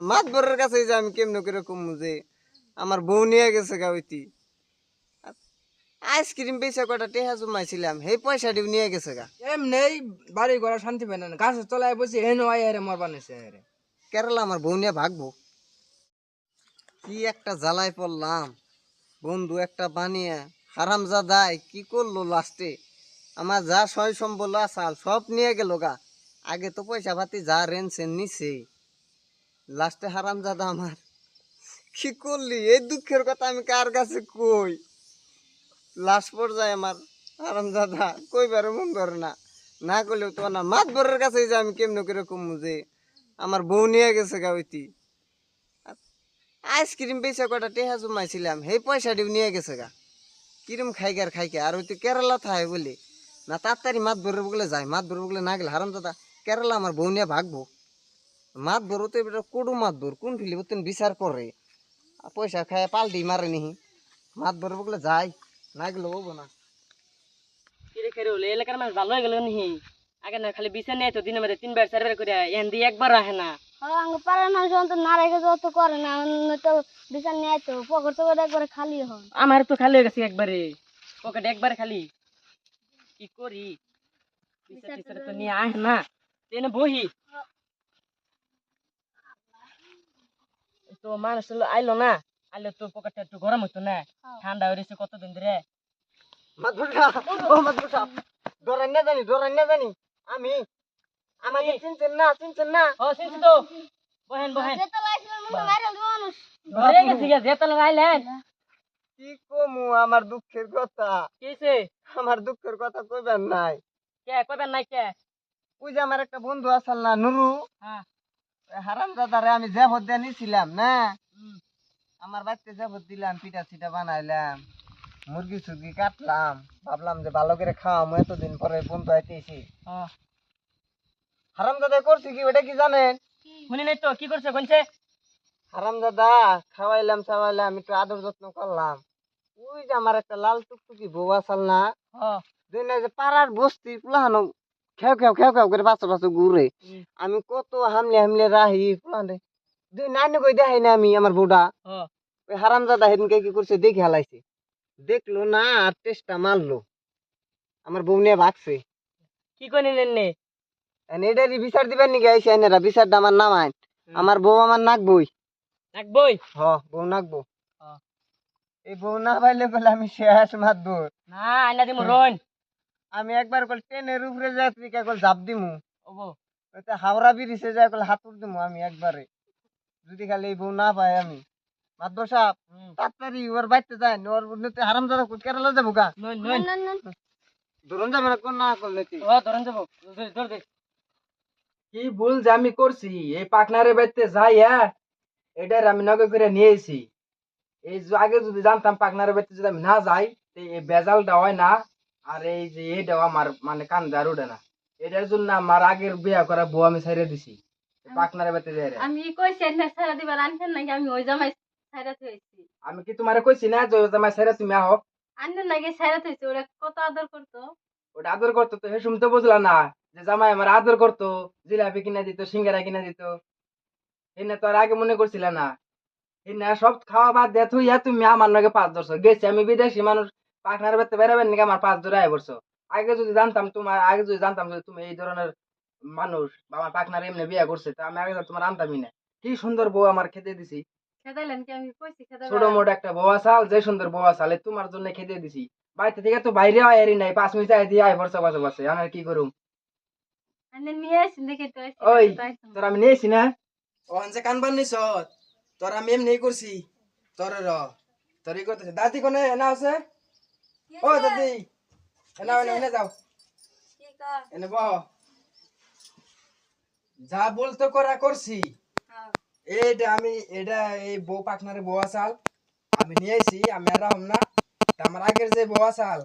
মাত বরের কাছে যে আমি কেমনে করে কমু যে আমার বউ নিয়ে গেছে গাউতি আইসক্রিম বেচা কটা টেহা জমাইছিলাম সেই পয়সাটিও নিয়ে গেছে গা। এমনি বাড়ি ঘরে শান্তি পায় না গাছের তলায় বসে হেন আই আরে মর বানিয়েছে আরে। কেরালা আমার বউ নিয়ে ভাগবো। কি একটা জ্বালায় পড়লাম বন্ধু একটা বানিয়ে হারাম যা দায় কি করল লাস্টে? আমার যা সয় সম্বল আসাল সব নিয়ে গেল গা। আগে তো পয়সা পাতি যা রেনছেন নিছে লাস্টে হারাম জাদা আমার। কি করলি? এই দুঃখের কথা আমি কার কাছে কই? লাস্ট পর্যায়ে আমার হারাম দাদা কইবার মন ধরে না। না করলেও তো না মাত বরের কাছে যে আমি কেমনে করে কমু যে? আমার বউ নিয়ে গেছে গাউতি আইসক্রিম বেচা কটা টেহা জমাইছিলাম, সেই পয়সাটিও নিয়ে গেছে গা। কিরম খাইকে আর খাইকে, আর ওই তো কেরালা থায় বলে। না তাড়াতাড়ি মাত ভরে বগলে যায় মাত ভরে বগলে না গেলে হারাম দাদা কেরালা আমার বউ নিয়ে ভাগবো। মাত ভরো তো এবার কোডু মাত ভর কোন ফিলি বতেন বিচার করে আর পয়সা খায় পাল্টি মারে নিহি। মাত ভরে বগলে যায় না গেলে হব না কিরে খেরে হলে এলাকার মানুষ ভালো হয়ে গেল নিহি। আগে না খালি বিছানে নেই তো দিনের মধ্যে তিনবার চারবার করে এন দিয়ে একবার আহে না। আঙ্গ পারে না যখন না রেখে যত করে না তো বিছান নিয়ে তো পকেট তো একবারে খালি হন আমার তো খালি হয়ে গেছে একবারে পকেট একবারে খালি। কি করি বিচার টিচার তো নিয়ে আহে না। বহি। তো মানুষ তো আইলো না আইলে তো পকেটটা একটু গরম হতো না ঠান্ডা হয়ে রয়েছে কতদিন ধরে? মাত ও মাত ভরটা না জানি না জানি আমি আমাকে চিনছেন না চিনছেন না? ও তো। বহেন বহেন। মনে ধরে গেছি আইলেন। কি কমু আমার দুঃখের কথা। কিছে আমার দুঃখের কথা কইবেন নাই। কে কইবেন নাই কে? ওই যে আমার একটা বন্ধু আসাল না নুরু। হ্যাঁ। হারাম দাদারে আমি জেভত দিয়ে নিছিলাম না? আমার বাড়িতে জেভত দিলাম পিঠা সিটা বানাইলাম মুরগি সুরগি কাটলাম ভাবলাম যে ভালো করে খাওয়াম এতদিন পরে বন্ধু আইতেছি হারাম দাদা করছি কি ওটা কি জানেন? শুনি নাই তো কি করছে কোনছে হারাম দাদা খাওয়াইলাম খাওয়াইলাম একটু আদর যত্ন করলাম। ওই যে আমার একটা লাল টুকটুকি বউ আসাল না যে পাড়ার বস্তি পুলাহানো খেও খেও খেও খেও করে বাচ্চা বাচ্চা ঘুরে। আমি কত হামলে হামলে রাহি দুই নানি কই দেখাই না আমি আমার হ্যাঁ ওই হারাম দাদা সেদিনকে কি করছে দেখে হালাইছে। দেখল না আর টেস্টটা মারলো। আমার বউ নিয়ে ভাগছে। কি করে নিলেন নে এটারই বিচার দিবেন নাকি? আইসি আইনারা বিচারটা আমার নাম আইন আমার বউ আমার নাক বই। রাখবই হ বউ নাকবো হ্যাঁ। এই বউ না পাইলে বলে আমি শেষ মারবো। না আইনা দিমু রইন। আমি একবার কল ট্রেনের উপরে যাই তুই কল জাপ দিমু? ওবো ওইটা হাওড়া ব্রিজে যাই কল হাতুর দিমু আমি একবারে। যদি খালি এই বউ না পাই আমি। মাদবর সাহেব তাড়াতাড়ি ওর বাড়িতে যাই ওর উন্নতি হারাম দাদা কেরালা যাব গা? নইন নইন। ধরুন যাবে না কোন না করলে তুই ও ধরেন যাব। ধর- ধর দে কি ভুল যে আমি করছি? এই পাকনারে বাইতে যাই হ্যাঁ? এটার আমি নগে করে নিয়েছি। এই আগে যদি জানতাম পাকনারে বাড়িতে যদি আমি না যাই তো এই বেজালটা হয় না। আর এই যে এটাও আমার মানে কান আর ওঠে না। এটার জন্য আমার আগের বিয়া করা বউ আমি ছেড়ে দিছি। পাকনারে বাড়িতে যাই। আমি কইছি না সারা দিবার আনছেন নাকি? আমি ওই জামাই সাইরা থইছি। আমি কি তোমারে কইছি না যে তোমার ছেড়ে তুমি আহো? আনছেন নাকি? সাইরা থইছি। ওরা কত আদর করতো? ওটা আদর করতো তো হেসুম তো বুঝলা না যে জামাই আমার আদর করতো জিলাপি কিনা দিত সিঙ্গারা কিনা দিত। এনে তো আর আগে মনে করছিল না। এনে সব খাওয়া বাদ দিয়ে তুই তুমি আমার নাকি পাঁচ ধরছো গেছি। আমি বিদেশি মানুষ পাখনার বেতে বেড়াবেন নাকি আমার পাঁচ ধরে আয় পড়ছো। আগে যদি জানতাম তোমার আগে যদি জানতাম যে তুমি এই ধরনের মানুষ বা আমার পাখনার এমনি বিয়ে করছে তো আমি আগে তোমার আনতামই না। কি সুন্দর বউ আমার খেতে দিছি। ছোট মোটো একটা বউ আসাল যে সুন্দর বউ আসাল তোমার জন্য খেতে দিছি। বাড়িতে থেকে তো বাইরে আয় নাই পাঁচ মিনিট আয় দিয়ে আয় পড়ছে বাসে বাসে আমি কি করুম? ওই তোর আমি নিয়েছি না? ওখান যে কানবার নিছ তোর আমি এমনি করছি। তোর র তোর ই করতেছে। দাদি কোনে এনা আছে? ও দাদি। এনা এনে এনে যাও। এনে বহ। যা বলতো করা করছি। এইটা আমি এটা এই বউ পাকনারে বউ আসাল। আমি নিয়েছি আমি আর রাহম না। আমার আগের যে বউ আসাল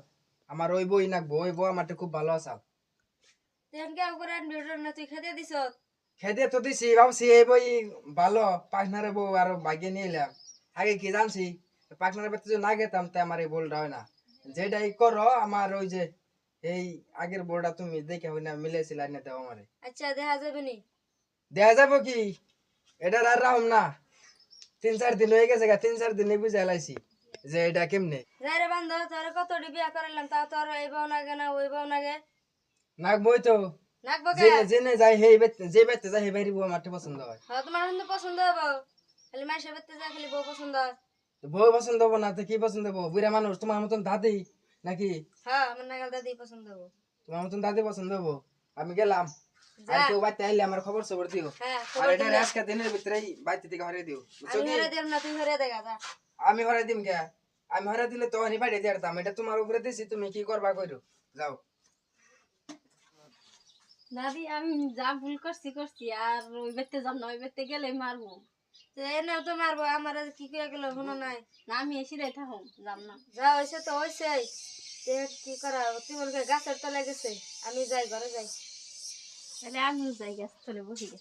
আমার ওই বই নাকবো। ওই বউ আমারটা খুব ভালো আসাল। না খেতে তো দিছি ভাবছি এই বই ভালো পাখনারে বউ আর ভাগিয়ে নিয়ে এলাম। আগে কি জানছি? পাখনারে বাড়িতে না গেতাম তাই আমার এই বলটা হয় না। যেটাই করো আমার ওই যে এই আগের বলটা তুমি দেখে হয় না মিলেছিল না দেও আমারে। আচ্ছা দেখা যাবে নি? দেয়া যাব কি? এটা আর রাহুম না। তিন চার দিন হয়ে গেছে গা, তিন চার দিনে বুঝে লাইছি যে এটা কেমনে। যাই রে বান্ধব তোর কতটি বিয়া করাইলাম তা তোর এই বউ নাগে না ওই বউ নাগে। নাক বই তো। নাকবো কে? জেনে যাই হেই বেতে যে বেতে যাই হেই বাইরি বউ আমার পছন্দ হয়। হ্যাঁ তোমার পছন্দ হব খালি মাসে বেতে যায় খালি বউ পছন্দ হয়। বউ পছন্দ হব না তো কি পছন্দ হব? বুড়া মানুষ তোমার মতন দাদি নাকি? হ্যাঁ আমার নাগাল দাদি পছন্দ হব। তোমার মতন দাদি পছন্দ হব? আমি গেলাম। আর কেউ বাড়িতে আইলে আমার খবর সবর দিও। হ্যাঁ আর এটা আজকে দিনের ভিতরেই বাড়িতে থেকে হরে দিও। আমি? হেরে দিম কে আমি হরে দিলে তো আমি এটা তোমার উপরে দিছি তুমি কি করবা কইরো? যাও। দাদি আমি যা ভুল করছি করছি। আর ওই বেতে যাব না ওই বেতে গেলে মারবো। এনেও তো মারবো আমার কি করে গেল শুনো নাই। না আমি এসে রে থাকুম যাব না। যা হয়েছে তো হয়েছে কি করা তুই বলবে গাছের তলে গেছে। আমি যাই ঘরে যাই। তাহলে আমিও যাই গাছ চলে বসি গে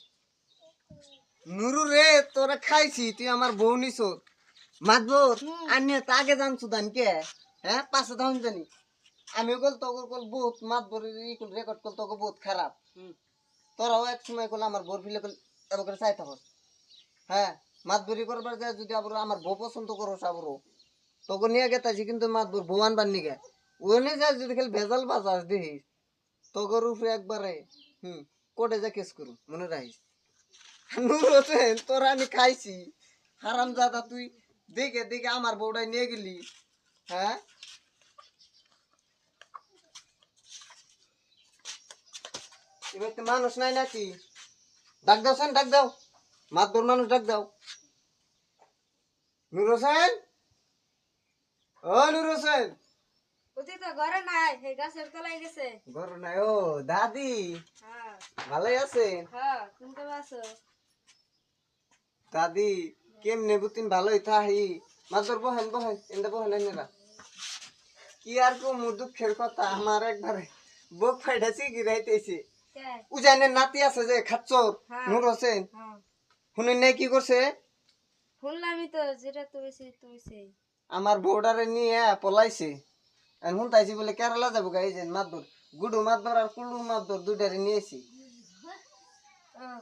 নুরু রে তোরা খাইছি তুই আমার বউ নিছ। মাতবর আনিয়ে তো আগে জানছো দান কে? হ্যাঁ পাশে দাম জানি। আমি কল তো কল বহুত মাতবর রেকর্ড কল তো বহুত খারাপ। তোরাও এক সময় কল আমার বোর ফিলে কল এবার করে চাই থাকো হ্যাঁ মাতবরি করবার যায় যদি আবার আমার বউ পছন্দ করো আবারও তোকে নিয়ে গেতাছি কিন্তু মাতবর বউ আনবার নিগে। ওনে যায় যদি খালি ভেজাল বাজাস দেখিস, তোকে রূপে একবারে, হুম কোটে যা কেস করু মনে রাখিস। নূর হোসেন, তোরা আমি খাইছি। হারাম দাদা তুই দেখে দেখে আমার বউটাই নিয়ে গেলি। হ্যাঁ? এবার তো মানুষ নাই নাকি? ডাক দাও, সেন, ডাক দাও। মাতবর মানুষ ডাক দাও। নূর হোসেন? ও নূর হোসেন। ওতে তো ঘরে নাই এই গাছের তলায় গেছে। ঘর নাই ও দাদি। হ্যাঁ। ভালোই আছেন? হ্যাঁ তুমি তো আছো? দাদি কেমনে বুতিন ভালোই থাহি? মাতবর বহেন বহেন এন্দা বহেন এনেরা কি আর কো মু দুঃখের কথা আমার একবারে বুক ফাইটাছি গিরাইতেছে। উজানের নাতি আছে যে খাচ্চর হ্যাঁ। নূর হোসেন। হ্যাঁ। শুনে নে কি করছে? শুনলামই তো যেটা তুইছে তুইছে আমার বউডারে নিয়ে পলাইছে। আর হুনতাইছি বলে কেরালা যাব গাই যে মাতবর। গুডু মাতবর আর কুলু মাতবর দুইটারে নিয়েছি।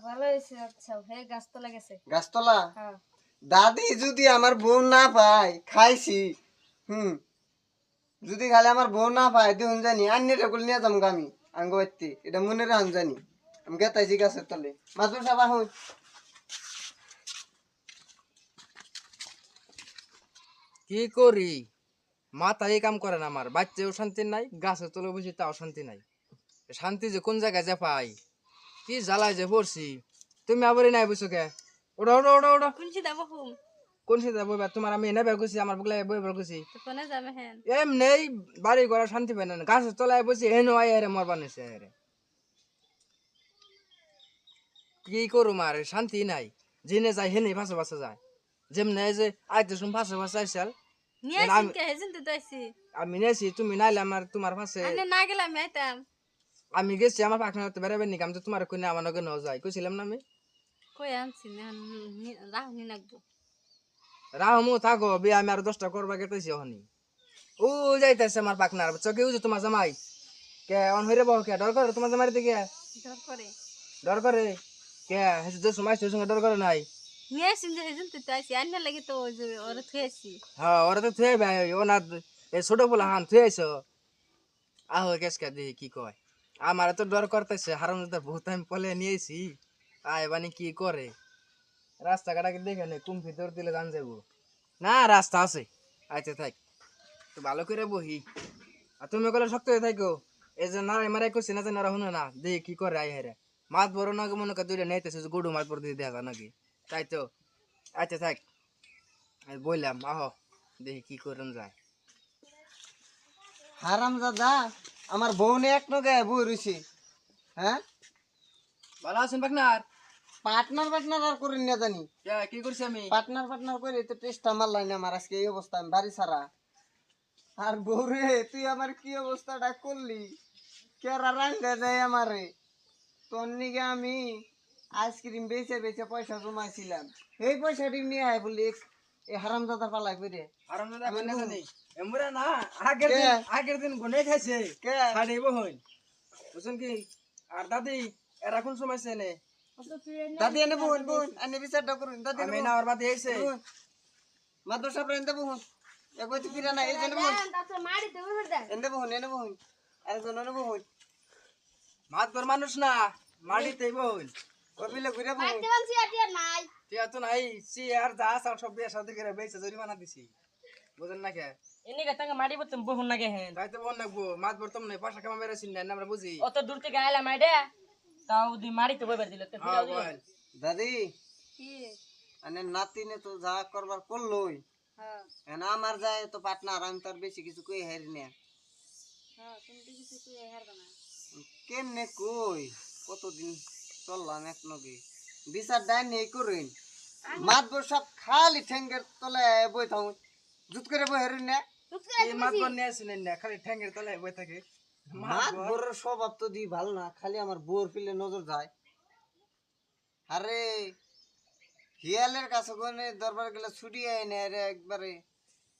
ভালো হয়েছে আচ্ছা হে গাছ তলা গেছে। গাছতলা? হ্যাঁ। দাদি যদি আমার বউ না পায় খাইছি। হুম। যদি খালি আমার বউ না পায় দেখুন জানি আন্যের রেগুল নিয়ে যাম আমি আঙ্গ এটা মনে রাখুন জানি আমি গেতাইছি গাছের তলে। মাদুর সাবা হুন কি করি? মাথা এই কাম করে না আমার। বাচ্চাও শান্তি নাই গাছে তলে বসে তাও শান্তি নাই। শান্তি যে কোন জায়গায় যে পাই? কি জ্বালায় যে পড়ছি? তুমি আবার নাই বুঝছ কে? ওটা ওটা ওটা ওটা কোন সিধা বহুম কোন সেটা বইবা তোমার আমি এনে করছি আমার বুকলা বই তো কোনে যাবে হেন? এমনি বাড়ি ঘরে শান্তি পাই না। গাছের তলায় বসে হেন আয় হেরে মরবা নিছে হেরে কি করুম আর? শান্তি নাই। জেনে যায় হেনে ভাসে ভাসে যায়। যেমনে যে আইতে শুন ভাসে ভাসে আইসাল। নিয়ে আমি- আসিন কে হেজিন তো দইছি আমি নেছি তুমি নাইলে আমার তোমার পাশে আনে না গেলে আমি আইতাম আমি গেছি আমার পাখনা তো বেড়াবেন নাকি আমি তো তোমার কোনে আমার নগে ন যাই কইছিলাম না আমি কই আনছি না রাহুনি নাকবো রাহমু থাকো বে আমি আর দশটা করবা গেতেছি হনি ও যাইতেছে আমার পাখনার চকে যে তোমার জামাই কে অন হইরে বহ কে ডর করে তোমার জামাই দিকে ডর করে ডর করে কে হেসে সময় সঙ্গে ডর করে নাই নিয়ে তো না এ ছোট বলা থুয়েছ আহ কি কয় ডর করতেছে হারাম বহুত আমি পলে নিয়েছি আয় বানি কি করে রাস্তাঘাটাকে দেখে নে কুম ভিতর দিলে জান যাব না রাস্তা আছে আচ্ছা থাক তো ভালো করে বহি আর তুমি কলে শক্ত হয়ে থাকো এই যে নারাই মারাই করছি না যে নারা না দেখি কি করে আয় হেরে মাছ বড় নাকি মনে করে দুইটা নেইতেছে গুডু মাছ বড় দিয়ে দেখা নাকি তাই তো? আচ্ছা থাক। বললাম আহ দেখি কি করেন যায়। হারাম দাদা আমার বউ নিয়ে এক নগে বই রইছে। হ্যাঁ? ভালো আছেন পাকনার পার্টনার পার্টনার আর করে নিয়ে জানি। কি করছি আমি? পার্টনার পার্টনার করে তো টেস্টটা মারলাই না আমার আজকে এই অবস্থা আমি বাড়ি ছাড়া। আর বউরে তুই আমার কি অবস্থাটা করলি? কেরা রাঙ্গা যায় আমারে? তোর নিগে আমি আইসক্রিম বেচে বেচে পয়সা জমাইছিলাম। এই পয়সাটি নিয়ে আয় বলি এই হারাম দাদা পালাই করে আর আমরা আমি না জানি এমরা না আগের দিন আগের দিন গনে খাইছে। কে? খাড়ি বহন। বুঝছেন কি? আর দাদি এরা কোন সময় নে দাদি এনে বহুন বহুন এনে বিচারটা করুন। দাদি আমি না ওর বাদে এসে। বহুন। মাদ্র সাহেব এনে বহুন। একবার তো ফিরে না এই যে এনে বহুন এনে বহুন এনে বহুন। আরেকজন এনে বহুন। মাতবর মানুষ না মাটিতে বোন ও বিলে। ঘুরে বহুন মাটিতে টিয়া নাই। নাই সি যা আর সব বিয়ে সাথে করে বেঁচে জরিমানা দিছি। বুঝেন না কে? এনে গে তাঙ্গে মাটি বহুন লাগে হেন। তাইতে বোন নাকবো মাতবর তোমরা পয়সা কামা বেড়েছি না আমরা বুঝি। অত দূর থেকে আইলাম আইডে তাও দি মাটিতে বইবার দিল তো হ্যাঁ ফিরাও দিল দাদি কি? মানে নাতিনে তো যা করবার করলোই। হ্যাঁ। আমার যায় তো পার্টনার আমি তো আর বেশি কিছু কই হারি না। হ্যাঁ তুমি তো কিছু তুই হারবে না। কেমনে কই? কতদিন চললাম এক নগে। বিচার ডাইন নেই করেন। মাতবো সব খালি ঠেঙ্গের তলে বই থাকুন। জুত করে বই হারিন না? এই মাতবর নিয়ে আসেন না খালি ঠ্যাঙ্গের তলায় বই থাকে। মাতবর স্বভাব তো দি ভালো না খালি আমার বোর ফিলে নজর যায়। আরে হিয়ালের কাছে কোনে দরবার গেলে ছুটি আয় না রে একবারে।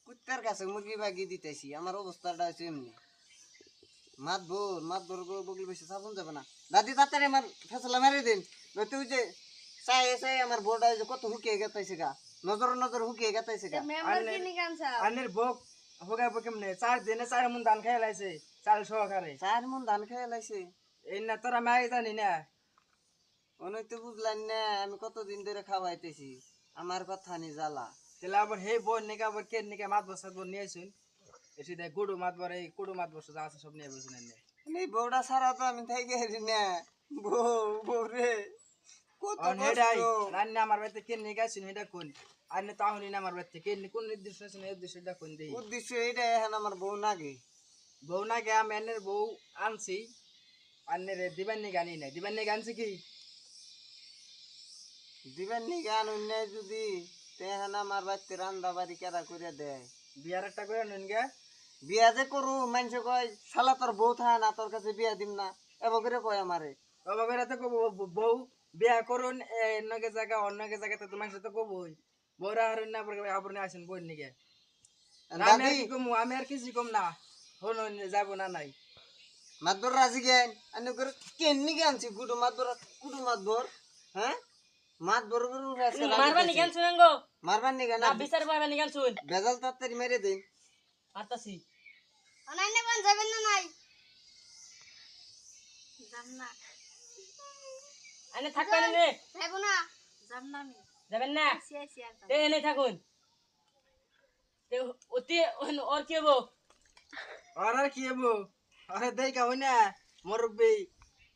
কুত্তার কাছে মুরগি বাগি দিতেছি আমার অবস্থাটা হচ্ছে এমনি। মাতবর মাতবর বগলি বেশি চাপন যাবে না। দাদি তাড়াতাড়ি আমার ফেসলা মেরে দিন। নয়তো যে চাই চাই আমার বোর্ডা যে কত হুকিয়ে গেতাইছে গা। নজর নজর হুকিয়ে গেতাইছে গা। মেম্বার কিনে কানছা? বক কেমনে? চার দিনে চার মন ধান খাই লাইছে চাল সহকারে। চার মন ধান খেয়ে লাইছে? এই না তোরা মাই জানি না। অনেক তো বুঝলেন না আমি কতদিন ধরে খাওয়াইতেছি। আমার কথা নি জ্বালা। তাহলে আবার হে বোন নিকা আবার কে নিকা মাত বসাত বোন নিয়ে আসুন এসে দেখ গুড়ু মাত বর এই কুড়ু মাত বসে যা আছে সব নিয়ে বসুন এনে এই বউটা সারা তো আমি থাকি হারি না। বউ বউ রে। কত কষ্ট। নান্নে আমার বাড়িতে কে নিয়ে এটা কোন আর না তাহলে না আমার বাড়িতে কে কোন আছে এটা কোন দেই উদ্দেশ্য এইটা এখন আমার বউ নাগে বউ না গে আমি এনের বউ আনছি। আন্নের দিবেন নি গানি দিবেন নি গানছি কি? দিবেন নি গান অন্যায় যদি তেহান আমার বাড়িতে রান্দা বাড়ি কেরা করে দেয়? বিয়ার একটা করে নুন গে। বিয়া যে করু মানুষ কয় শালা তোর বউ থাকা না তোর কাছে বিয়া দিম না। এবার কয় আমারে। বাবা তো কব বউ বিয়া করুন অন্যকে জায়গা অন্যকে জায়গাতে তোমার সাথে কবই। বউরা আর না পরে আপনি আসেন বই নিকে। আমি আর কি কমু আমি আর কিছু কম না। হন যাব না নাই। মাতবর রাজি জ্ঞান? আমি করে কেননি জ্ঞানছি গুডু মাতবর কুডু মাতবর হ্যাঁ? মাতবর গুরু মারবা নি কেন শুনেন গো মারবার নি? না গানা বিচার পাইবা নি কেন শুন বেজাল তাড়াতাড়ি মেরে দিন। মারতাছি। অনান্য কোন যাবেন না নাই? যাব না। আনে থাকবেন নে। যাইবো না। যাব না আমি। যাবেন না? আসি আসি আর যাব তে এনে থাকুন। তে অতি ওর কি হব? আর আর কি হব? আরে দেখা হই না। মুরব্বী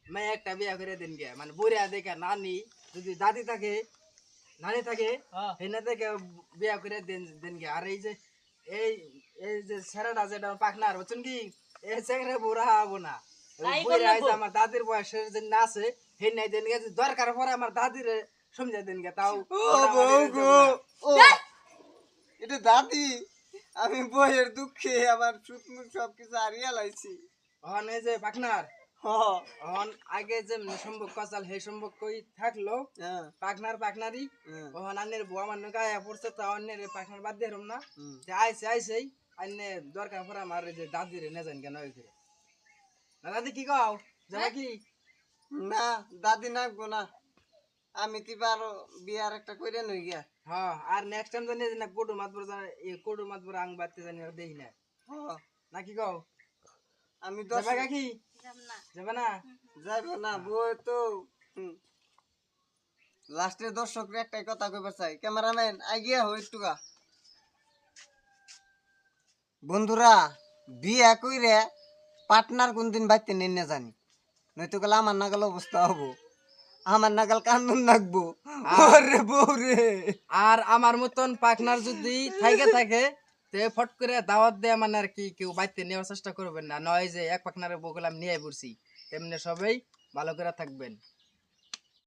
মে একটা বিয়া করে দেন গে। মানে বুড়া দেখা নানি যদি দাদি থাকে নানি থাকে হ্যাঁ। হেনা থেকে বিয়া করে দেন দেন গে। আর এই যে এই এই যে ছেড়াটা যেটা পাখনার বুঝছেন কি? এই ছেড়ে বুড়া হব না। আমার দাদির বয়সের আছে হে নাই দেন গে যদি দরকার পরে আমার দাদির সমঝা দেন গে তাও ও বউ গো ও এটা দাদি আমি বইয়ের দুঃখে আমার সুখ সবকিছু হারিয়ে লাইছি। অহন এই যে পাখনার হ। অহন আগে যে সম্ভব কচাল হে সম্ভব কই থাকল। হ্যাঁ। পাখনার পাখনারি হ্যাঁ, ওহন আন্নের বুয়া মানুষ গায়ে পড়ছে তা অন্যের পাখনার বাদ দিয়ে না। আইসে আইসেই আন্নে দরকার পরে আমার যে দাদির নে জান কেন ওই না দাদি কি কও? যাবা কি? না দাদি নাকবো না। আমি কি পারো বিয়ার একটা করে নই গিয়া। হ্যাঁ আর নেক্সট টাইম জানি না কোডু মাতবর জানি এ কোডু মাতবর আং বাড়তে জানি আর দেই না। হ, না কি কও? আমি দশ যাবা কি? যাব না। যাবে না? না বই তো লাস্টে দর্শকরা একটাই কথা কইবার চাই। ক্যামেরাম্যান আগিয়া হই একটুকা বন্ধুরা বিয়া কইরে পার্টনার কোনদিন বাইতে নেই না জানি। নয়তো গেলে আমার নাগাল অবস্থা হব। আমার নাগাল কান্দন নাকবো ওরে বউরে। আর আমার মতন পাখনার যদি থাকে থাকে তে ফট করে দাওয়াত দেয়া মানে আর কি কেউ বাইতে নেওয়ার চেষ্টা করবেন না। নয় যে এক পাখনারে বগলাম নিয়ে পড়ছি তেমনি সবাই ভালো করে থাকবেন।